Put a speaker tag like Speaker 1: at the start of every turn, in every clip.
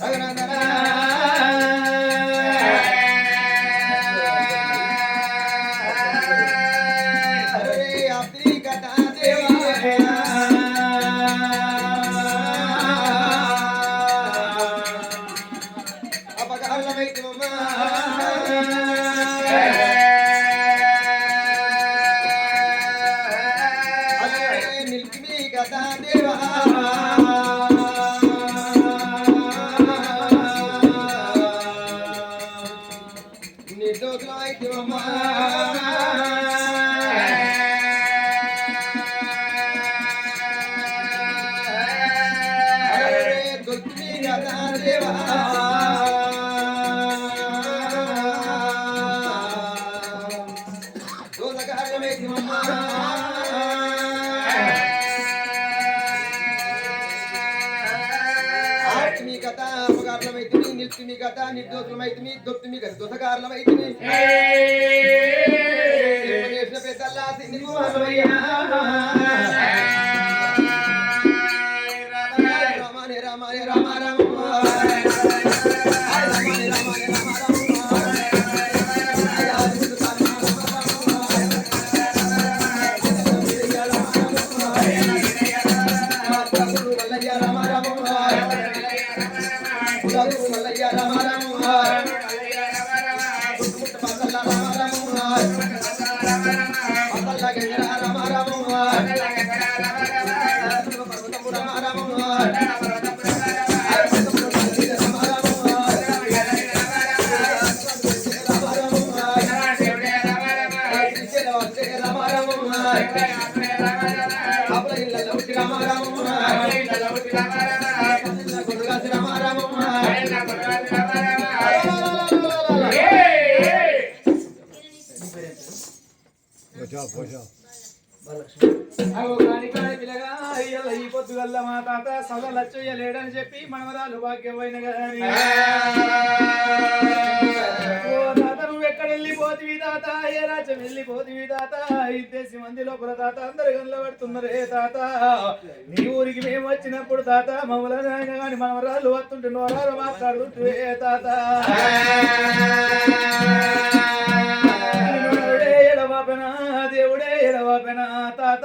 Speaker 1: あららら。నిర్దోషులమైతిమి దొత్తిమి కథ దోషకారులమైతిమి
Speaker 2: మనవరాలు భాగ్యమైన ఎక్కడ వెళ్ళిపోతివి తాత? ఏ రాజ్యం వెళ్ళిపోతివి తాత? ఇద్దేసి మంది లోపల తాత అందరు గంలో పడుతున్నారే. తాత? నీ ఊరికి మేము వచ్చినప్పుడు తాత మమ్మల్ని ఆయన గాని మనవరాలు వస్తుంటే నోరాలు మాట్లాడుతుంటే తాత? దేవుడే ఎడవాపెన దేవుడే ఎడవాపెన తాత.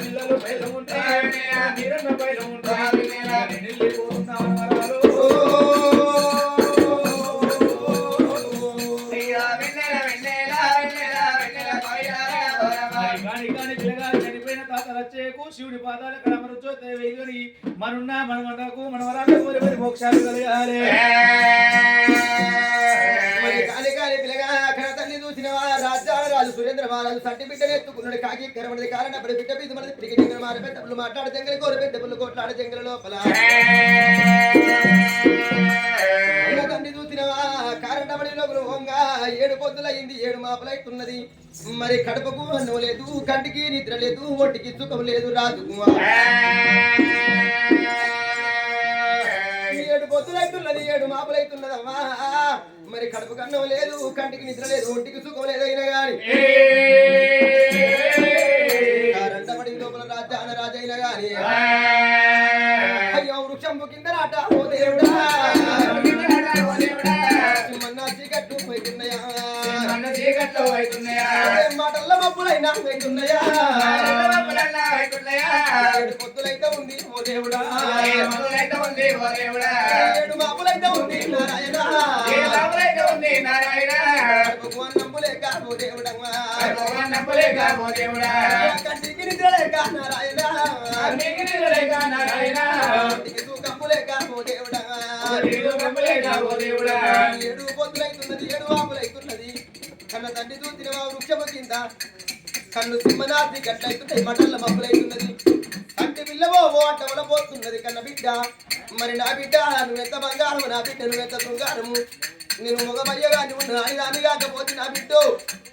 Speaker 2: పిల్లలు పైన ఉంటాయి మీరన్న పైన ఉంటే, మనున్న మన మనకు మన వరాలు మరి మోక్షాలు కలగాలి.
Speaker 1: రాజు సురేంద్ర మహారాజు సట్టి బిడ్డను ఎత్తుకున్నాడు. కాకి కారణ పడి బిడ్డ మీద మనది పిడికి జంగల మారి పెద్దలు మాట్లాడు జంగలి కోరి పెద్ద పుల్లు జంగల లోపల. తండ్రి చూసినవా లోపల హోంగా ఏడు పొద్దులైంది ఏడు మాపలైతున్నది. మరి కడుపుకు అన్నం లేదు కంటికి నిద్ర లేదు ఒంటికి సుఖం లేదు రాజుకుమార్ ఏడు పొత్తులైతున్నది ఏడు మాపులైతున్నదమ్మా మరి కడుపు కన్నం లేదు కంటికి నిద్ర లేదు ఒంటికి సుఖం లేదు అయినా గాని. రెండబడి లోపల రాజాన రాజైన గాని. మాటల్లో మబ్బులైనా ఏడు పొత్తులైతే ఉంది ఓ దేవుడా. ఏడు మాపులైతే ఉంది నారాయణ. భగవాన్ నమ్ములేక ఓ దేవుడమ్మా కంటికి నిద్ర లేక నారాయణ. కంటికి సుఖము లేక ఓ దేవుడా. ఏడు పొత్తులైతున్నది ఏడు ఆపులైతున్నది కన్న తండ్రి చూసిన వృక్షము కింద కన్ను సింహనాథి గడ్డైతుంటే మటల్ల మబ్బులైతున్నది. కంటి పిల్లవో ఓ అట్టవల పోతున్నది కన్న బిడ్డ. మరి నా బిడ్డ నువ్వెంత బంగారము నా బిడ్డ నువ్వెంత శృంగారము. నేను మగమయ్యగా ఉన్న అని రాని కాకపోతే నా బిడ్డ.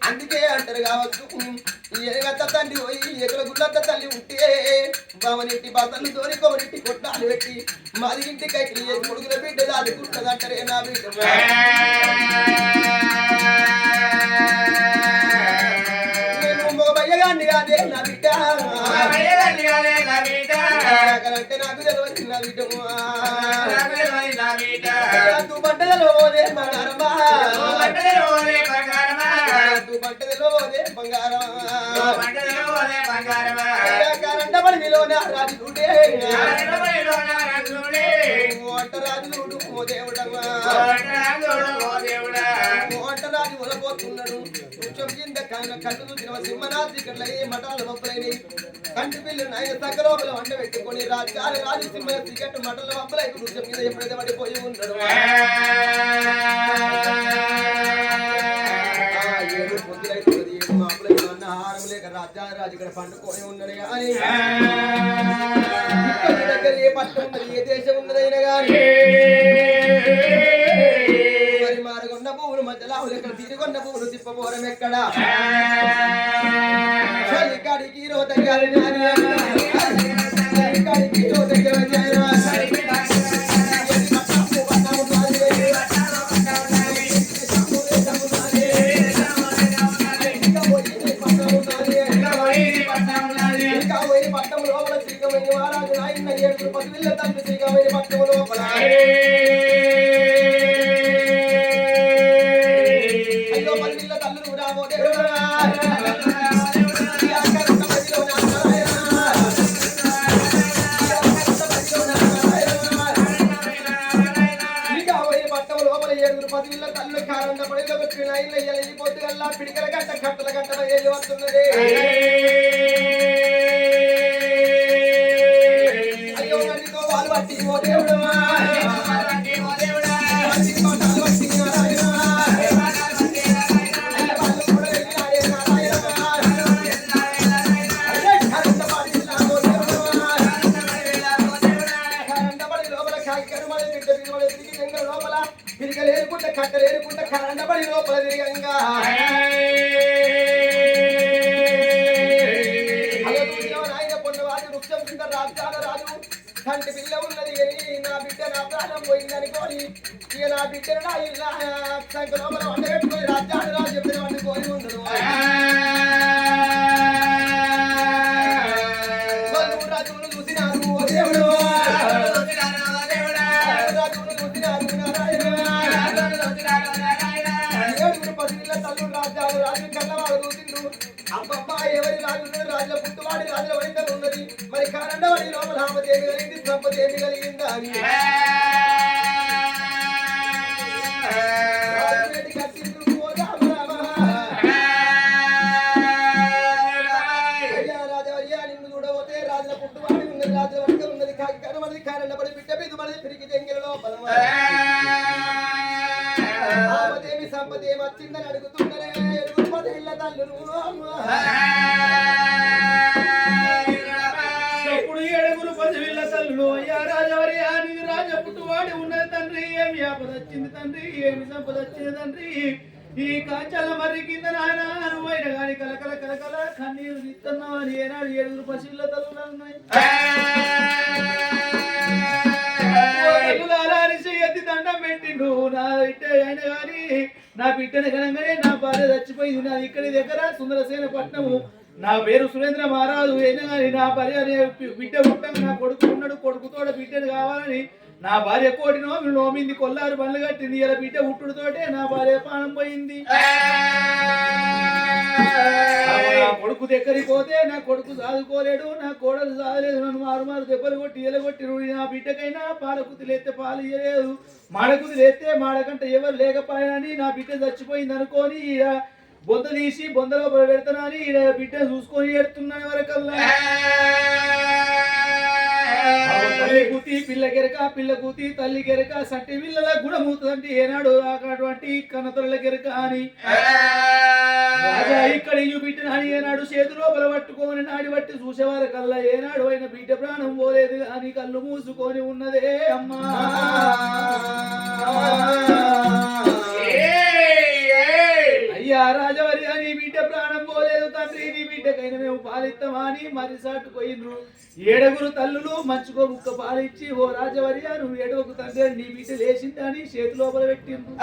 Speaker 1: అందుకే అంటారు కావచ్చు ఈ ఎరగత్త తండ్రి పోయి ఎగుల గుళ్ళంత తల్లి ఉంటే బావనింటి బతలు తోని కోరిట్టి కొట్టాలు పెట్టి మాది ఇంటి కైకి కొడుకుల బిడ్డ దాదుకుంటదంటారే నా బిడ్డ. కాదే నా బిడ్డ. అంటే నాకు తెలియదు నా బిడ్డ. తూ పోదే బంగారమా? తూ బట్టలలో పోదే బంగారమా? పడిలోన రాజుడే. రాజుడు. ఓ దేవుడమ్మా ఓట రాజు ఉలపోతున్నాడు కొంచెం కింద కళ్ళు చూసిన సింహనాథి ఇక్కడ ఏ మఠాలు మబ్బులైనవి కంటి పిల్లలు నాయన సగలోపల వంట పెట్టుకొని రాజు కాలి రాజు సింహ సిగట్టు మటల మబ్బులై వృక్షం మీద ఎప్పుడైతే పడిపోయి ఉన్నాడు. ఆ. ఏడు పొద్దులైతున్నది ఏడు మాపులై అన్న హారం లేక రాజా రాజు ఇక్కడ పండుకొని ఉన్నది కానీ ఇక్కడి దగ్గర ఏ పట్టణం ఉన్నది ఏ దేశం ఉన్నదైనా కానీ. మరి మారగొండ పువ్వులు మధ్యలో ఎక్కడ తిరిగొండ పువ్వులు తిప్పబోరం ఎక్కడ? చలి కాడికి పిడికల గంట కట్టల గంటలో ఏది వస్తున్నది? పొన్నవాడి వృక్షం కింద రాజాల రాజు. కంటి పిల్ల ఉన్నది నా బిడ్డ నా ప్రాణం పోయిందనుకోని ఇక నా బిడ్డను నా ఇల్లు. సంఖ లోపల వండబెట్టుకొని రాజాల రాజు చెప్పిన వాడిని కోరి ఉండదు చూసినారు దేవుడు. రాజ్యాలు రాజు అబ్బబ్బ ఎవరి రాజు రాజుల పుట్టువాడి రాజుల వైద్యం ఉన్నది? మరి కారండవాడి లోపల ఆమెదేమి కలిగింది? సంపదేమి కలిగిందా రాజుల రాజుల సంపదేమి వచ్చిందని అడుగుతున్నరే
Speaker 2: ఎప్పుడు ఏడుగురు పదివిల్ల తల్లుడు అయ్యా రాజవరి అని రాజ పుట్టువాడి ఉన్నది తండ్రి ఏమి ఆపద తండ్రి ఏమి సంపదొచ్చింది తండ్రి? ఈ కాంచాల మర్రి కింద నాయన నువ్వైన గాని కలకల కలకల కన్నీరు తీస్తున్నావు అని ఏనాడు ఏడుగురు పసిళ్ళ తల్లులు ఉన్నాయి దండం పెట్టిండు నా బిడ్డ అయిన కానీ నా బిడ్డను కనంగానే నా భార్య చచ్చిపోయింది. నా ఇక్కడి దగ్గర సుందరసేన పట్నము నా పేరు సురేంద్ర మహారాజు. అయినా కానీ నా భార్య అనే బిడ్డ ఉంటాం నా కొడుకు ఉన్నాడు. కొడుకుతోడ బిడ్డను కావాలని నా భార్య కోటి నోమి నోమింది కొల్లారు బండ్లు కట్టింది ఇలా బిడ్డ పుట్టుడుతోటే నా భార్య పానం పోయింది. నా కొడుకు దగ్గరికి పోతే నా కొడుకు సాదుకోలేడు నా కోడలు చదవలేదు నన్ను మారు మారు దెబ్బలు కొట్టి ఎలగొట్టి నా బిడ్డకైనా పాలకుతి లేస్తే పాలు ఇయ్యలేదు. మాడకుతి లేస్తే మాడకంట ఎవరు లేకపోయానని నా బిడ్డ చచ్చిపోయింది అనుకోని బొంద తీసి బొందలో పెడతానని ఈడ బిడ్డ చూసుకొని ఎడుతున్నాను వరకల్లా తల్లి కూతి పిల్ల గెరక పిల్ల కూతి తల్లి గెరక సట్టి పిల్లల గుణమూతంటే ఏనాడు అటువంటి కనతల గెరక అని. రాజా ఇక్కడ బిడ్డ నాని ఏనాడు చేతిలో బలపట్టుకొని నాడి బట్టి చూసేవారు కల్లా ఏనాడు అయిన బిడ్డ ప్రాణం పోలేదు అని కళ్ళు మూసుకొని ఉన్నదే అమ్మా. అని మరి సాటు పోయినరు. ఏడుగురు తల్లులు మంచుకో ముక్క పాలిచ్చి ఓ రాజవరి నువ్వు ఏడుగురు తండ్రి నీ బిడ్డ లేచిందని చేతి లోపల పెట్టిండ్రు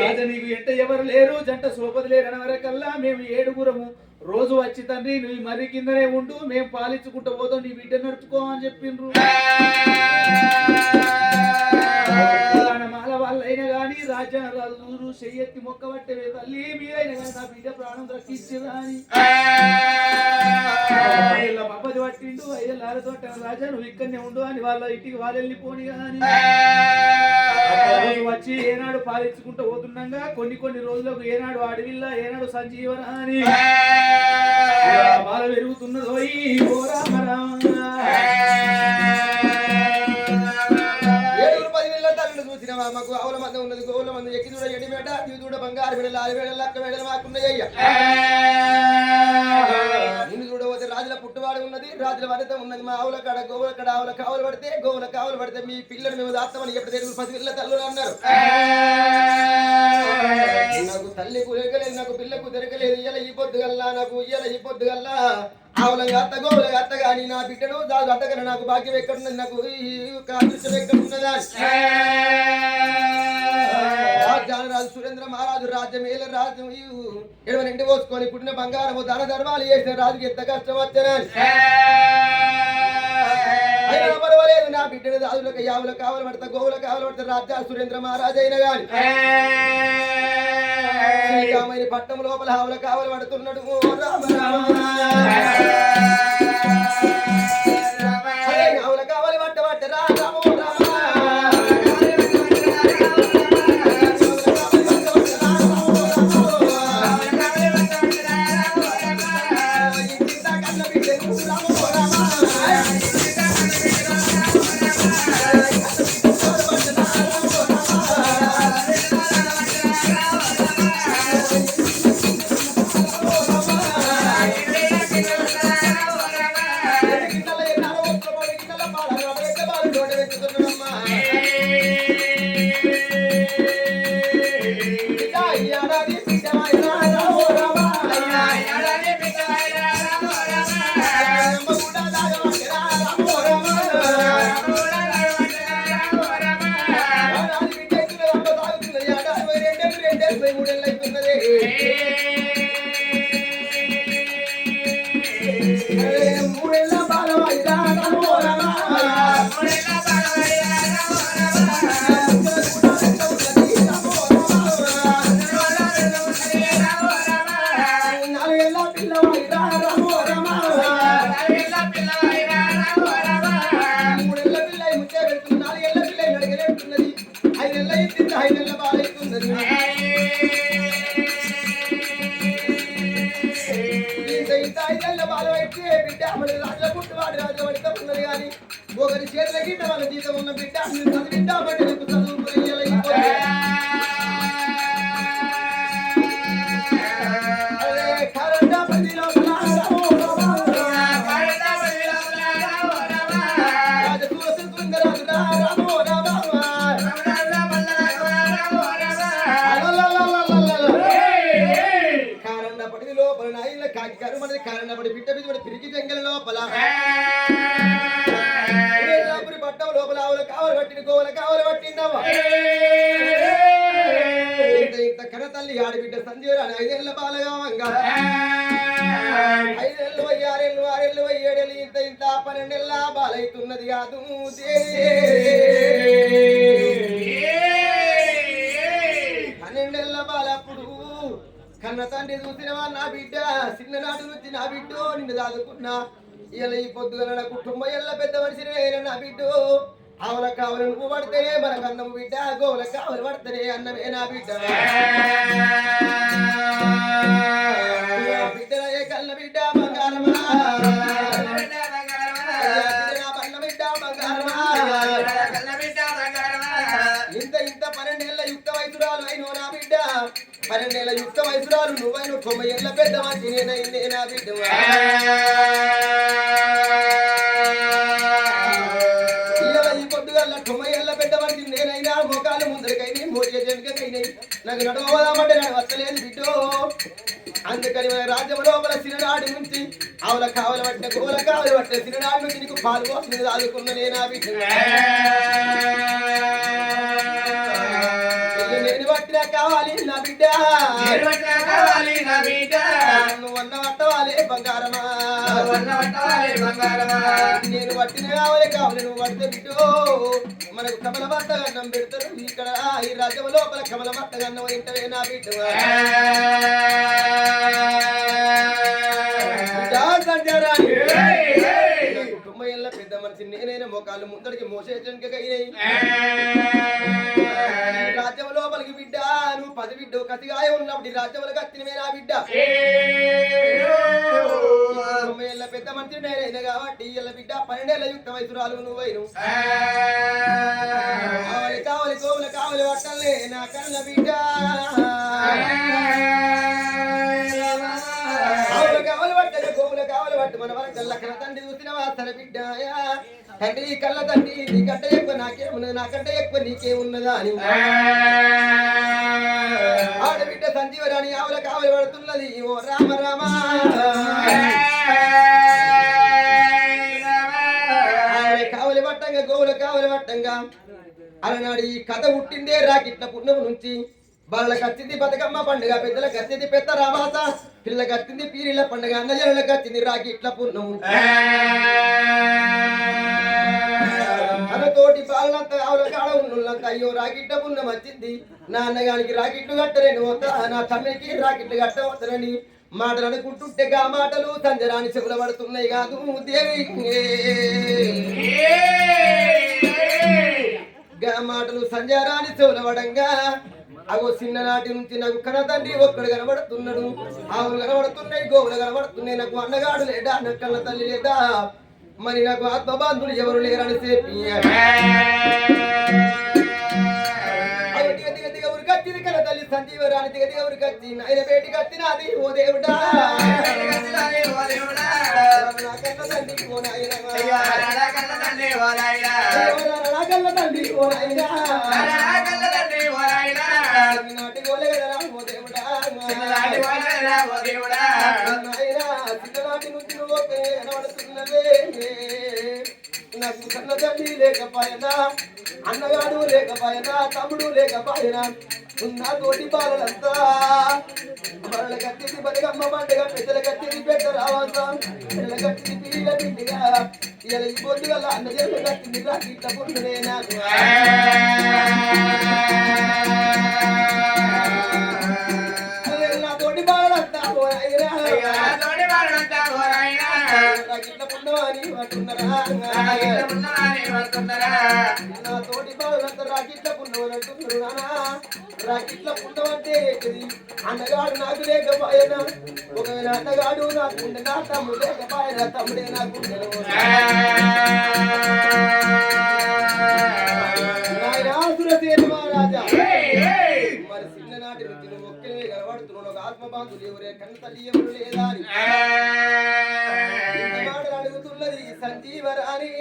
Speaker 2: రాజా నీకు ఎంట ఎవరు లేరు? జంట సోపది లేరు అనవరకల్లా మేము ఏడుగురము. రోజు వచ్చి తండ్రి నువ్వు మరి కిందనే ఉండు మేము పాలించుకుంటూ పోతాం నీ బిడ్డ నడుచుకో అని చెప్పిండ్రు. కానీ చెయ్యెత్తి మొక్క పట్టేవే తల్లి. మీరైనా కానీ నా బిడ్డ ప్రాణం రక్షించదా అని. ఐదేళ్ళ పబ్బది పట్టిండు ఐదేళ్ళ ఆరతోట రాజా నువ్వు ఇక్కడనే ఉండు అని వాళ్ళ ఇంటికి వాళ్ళు వెళ్ళిపోని కానీ వచ్చి ఏనాడు పాలించుకుంటూ పోతుండగా కొన్ని కొన్ని రోజులకు ఏనాడు అడవిల్ల ఏనాడు సంజీవన అని బాధ పెరుగుతున్నదో ఈ ఓ
Speaker 1: మాకు ఆవుల మంద ఉన్నది గోవుల మంద. ఎక్కి చూడ ఎడి మేట దివి చూడ బంగారు మెడలు లాలి మెడలు లక్క మెడలు మాకున్నాయ్య నిన్ను చూడబోతే రాజుల పుట్టువాడు ఉన్నది రాజుల వనిత ఉన్నది. మా ఆవుల కాడ గోవుల కాడ ఆవుల కావులు పడితే గోవుల కావులు పడితే మీ పిల్లలు మేము దాస్తామని ఎప్పుడు తెలుగు పది పిల్లల తల్లులు అన్నారు. నాకు తల్లి తిరగలేదు నాకు పిల్లకు తిరగలేదు ఇయ్యాల ఈ పొద్దు గల్లా నాకు ఇయ్యాల ఈ పొద్దు గల్లా ఆవులంగా అత్త గోవులుగా అత్త గాని నా బిడ్డను దాదు అత్తగానే నాకు భాగ్యం ఎక్కడున్నది? నాకు అదృష్టం ఎక్కడున్నదా? రాజు సురేంద్ర మహారాజు రాజ్యం ఏల రాజ్యం ఎడవ నిండి పోసుకొని పుట్టిన బంగారము దాన ధర్మాలు చేసిన రాజుకి ఎంత కష్టం వచ్చనా? అయినా పర్వాలేదు నా బిడ్డను రాజులకు యావుల కావలు పడతా గోవుల కావలు పడతా రాజ్యాల సురేంద్ర మహారాజు అయినా గాని శ్రీరామైన పట్టణం లోపల ఆవుల కావలు పడుతున్నాడు. ఓ రామ రామ ఒకరి చేతుల గిట్ట వాళ్ళ జీతం ఉన్న బిడ్డ కావలు పట్టిన గోవుల కావలు పట్టిండవా ఇంత కన తల్లి ఆడబిడ్డ సంజీవరాని ఐదేళ్ళ బాలగామంగా ఐదేళ్ళు పోయి ఆరేళ్ళు ఆరేళ్ళు పోయి ఏడేళ్ళు ఇంత ఇంత పన్నెండేళ్ళ బాలైతున్నది కాదు. పన్నెండేళ్ళ బాలప్పుడు కన్న తండ్రి చూసినవా నా బిడ్డ? చిన్ననాటి నుంచి నా బిడ్డ నిన్ను దాదుకున్నా. ఇలా ఈ పొద్దుగల నా కుటుంబం ఎల్ల పెద్ద మనిషిని నా బిడ్డ. ఆవుల కావలి నువ్వు పడితేనే మనకు కన్నము బిడ్డ గోవుల కావలి పడితేనే అన్నమే నా బిడ్డ. నా బిడ్డ ఏ కన్న బిడ్డ బంగారమా. నా ఇంత ఇంత పన్నెండేళ్ళ యుక్త వయసురాలు అయినో నా బిడ్డ. పన్నెండేళ్ళ యుక్త వయసురాలు నువ్వైన తొంభై ఏళ్ళ పెద్ద మంచి నేనైందే నా బిడ్డ. నాకు నడవదామంటే నాకు వస్తలేదు బిడ్డో అందుకని మన రాజ్యం లోపల సిననాడు నుంచి ఆవుల కావల పట్ట గోల కావల పట్ట సిననాడు నుంచి నీకు పాలు కోసం దాదుకున్న నేనా బిడ్డ. పట్టినా కావాలి నా బిడ్డ. నువ్వు అన్న పట్టవాలే బంగారమా. నేను పట్టిన కావాలి కావాలి నువ్వు పడితే బిడ్డు. మనకు కమల భర్త గన్నం పెడతారు ఇక్కడ. ఈ రాజ్యం లోపల కమల భర్త గన్నం తింటవే నా బిడ్డ. బిడ్డా. నా కుటుంబం పెద్ద మనిషి నేనైనా మోకాళ్ళు ముందడికి మోసే పది బిడ్డ కసిగాయ ఉన్నప్పుడు ఈ రాజ్యంలో కత్తినవే నా బిడ్డ? ఏళ్ళ పెద్ద మంత్రి నేనైనా కాబట్టి ఇళ్ళ బిడ్డ పన్నెండేళ్ళ యుక్త వయసురాలు నువ్వైను కావలి కావలి గోవుల కావలి పట్టలే నా కళ్ళ బిడ్డ. మన కళ్ళ కళ్ళ తండ్రి చూసిన వాసన బిడ్డ? తండ్రి నీ కళ్ళ తండ్రి నీకంటే ఎక్కువ నాకేమున్నది నాకంటే ఎక్కువ నీకేమున్నదా అని. ఆడబిడ్డ ఆవుల కావలి పడుతున్నది ఓ రామ రామ కావలి పట్టంగా గోవుల కావలి పట్టంగా అలనాడు ఈ కథ పుట్టిందే రాకిట్ల పుణ్యం నుంచి వాళ్ళకి వచ్చింది బతుకమ్మ పండుగ పెద్దలకు వచ్చింది పెద్ద రామాస పిల్లలకు వచ్చింది పీరిళ్ళ పండుగ అన్నజనులకు వచ్చింది రాకిట్ల పుణ్యం కోటి పాలనంత ఆవుల కాడ ఉన్నంత అయ్యో రాకిట్ల పుణ్యం వచ్చింది. నా అన్నగానికి రాకిట్లు కట్టలేని వద్ద? నా తమ్మికి రాకిట్లు కట్టవద్దనని మాటలు అనుకుంటుంటే గా మాటలు తంజరాని చెవుల పడుతున్నాయి కాదు దేవి. గా మాటలు సంజారాని చెవులవడంగా అగో చిన్ననాటి నుంచి నాకు కన తండ్రి ఒక్కడు కనబడుతున్నాడు. ఆవులు కనబడుతున్నాయి గోవులు కనబడుతున్నాయి నాకు అన్నగాడు లేడా నా కన్న తల్లి లేదా మరి నాకు ఆత్మబాంధులు ఎవరు లేరని చెప్పి సంజీవరాని ఓ దేవుడా నాయనా ఆయన నుంచి నువ్వు ఒకే కనబడుతున్నవే నాకు కన్న తల్లి లేకపోయినా అన్నగాడు లేకపోయినా తమ్ముడు లేకపోయినా ఉన్న తోటి బాలంతా బాలల కత్తిది బతుకమ్మ పండుగ పెద్దల కత్తిది పెద్ద రావాస. పిల్లల కత్తిది పిల్లల పిండిగా. ఇలా ఈ బొద్దు వల్ల అన్న చేతుల కత్తిది రాకి ఇట్లా పుట్టునే రాకిట్ల పున్నవాని అంటున్నారా నా తోటి బాలంతా రాకిట్ల పున్నవని అంటున్నారు నానా. రాకిట్ల పున్నవంటే ఏంటిది? అన్నగాడు నాకు లేకపోయినా ఒకవేళ అన్నగాడు నాకు ఉండే నా తమ్ముడు లేకపోయినా తమ్ముడే నాకు ఉండెను. సురసేన మహారాజా. ఆత్మబాంధులు ఎవరే కన్న తల్లి ఎవరు లేదా అడుగుతున్నది సంజీవరాని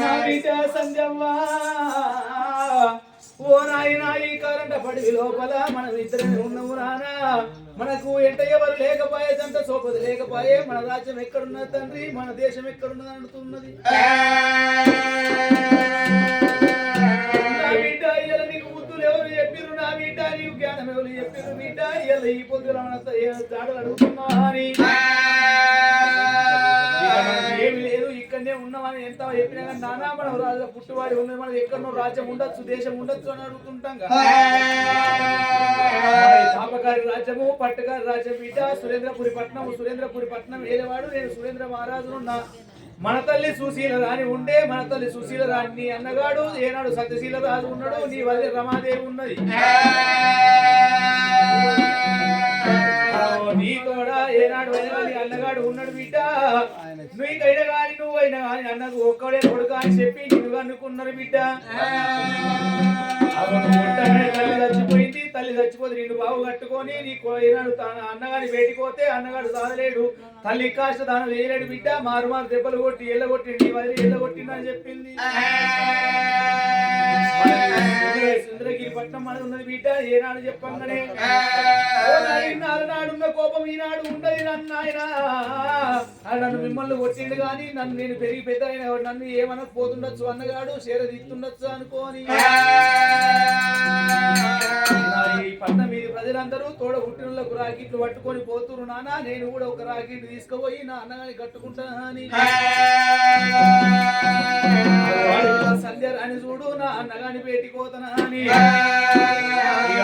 Speaker 2: నా ఓ నాయనా ఈ కరెంట పడి లోపల మనం ఇద్దరం ఉన్నాము నానా మనకు ఎంట ఎవరు లేకపోయే దంత సోపది లేకపోయే మన రాజ్యం ఎక్కడున్నది తండ్రి? మన దేశం ఎక్కడున్నది అంటున్నది నీకు బిడ్డ ఈ జాడలు అడుగుతున్నా అని ఏమి లేదు ఇక్కడనే ఉన్నామని ఎంత చెప్పినా కానీ నానా మనం రాజు పుట్టువాడి ఉన్నది మనం ఎక్కడో రాజ్యం ఉండొచ్చు దేశం ఉండొచ్చు అని అడుగుతుంటాం కదా. తాపకారి రాజ్యము పట్టకారి రాజ్యం బిడ్డ సురేంద్రపురి పట్నం సురేంద్రపురి పట్నం వేరేవాడు నేను సురేంద్ర మహారాజును నా మన తల్లి సుశీల రాణి ఉండే మన తల్లి సుశీల రాణి అన్నగాడు ఏనాడు సత్యశీల రాజు ఉన్నాడు నీ వల్లే రమాదేవి ఉన్నది. నీ కూడా ఏనాడు అయినా నీ అన్నగాడు ఉన్నాడు బిడ్డ. నీకైనా కానీ నువ్వైనా కానీ అన్నకు ఒక్కడే కొడుకు అని చెప్పి నువ్వు అనుకున్నారు బిడ్డ. తల్లి చచ్చిపోయింది తల్లి చచ్చిపోతే నిన్ను బాబు కట్టుకొని నీ కో- ఏనాడు తన అన్నగాని బయటికి అన్నగాడు సాదలేడు తల్లి కాస్త దానం వేయలేడు బిడ్డ మారు మారు దెబ్బలు కొట్టి ఎల్ల కొట్టి వదిలి ఎల్ల కొట్టిందని చెప్పింది. సుందరగిరి పట్నం మనది ఉన్నది బిడ్డ ఏనాడు చెప్పంగానే నాడున్న కోపం ఈనాడు ఉండదు నన్ను ఆయన. నన్ను మిమ్మల్ని కొట్టిండు కానీ నన్ను నేను పెరిగి పెద్ద అయిన నన్ను ఏమనకపోతుండొచ్చు? అన్నగాడు షేర తీస్తుండొచ్చు అనుకోని. ఈ మీద ప్రజలందరూ తోడ పుట్టినలకు రాకెట్లు పట్టుకొని పోతురు నానా. నేను కూడా ఒక రాకెట్ తీసుకుపోయి నా అన్నగాని కట్టుకుంటా అని చూడు నా అన్నగాని పేటి కోతనా అని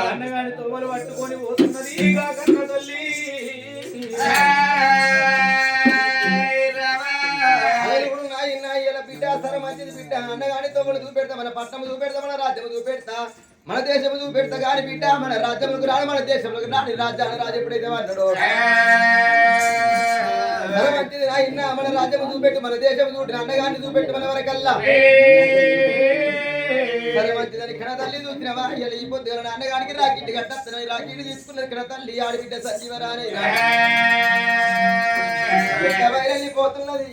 Speaker 2: అన్నగాని తొవ్వలు పట్టుకొని పోతున్నది తల్లి.
Speaker 1: బిడ్డ అన్నగాని తమ్ముడు చూపెడతా మన పట్టణం చూపెడతా మన రాజ్యం చూపెడతా. మన దేశం చూపెడతా గాని బిడ్డ మన రాజ్యంలోకి రాని మన దేశంలోకి రాని రాజ్యాన్ని రాజు ఎప్పుడైతే అన్నాడు మంచిది మన రాజ్యం చూపెట్టు మన దేశం చూపెట్టు అన్నగాన్ని చూపెట్టు మన వరకల్లా. సరే మంచిదని ఇక్కడ తల్లి చూసినవా? ఇలా ఈ పొద్దు తీసుకున్నది ఇక్కడ తల్లి ఆడబిడ్డ సంజీవరానే. వెళ్ళిపోతున్నది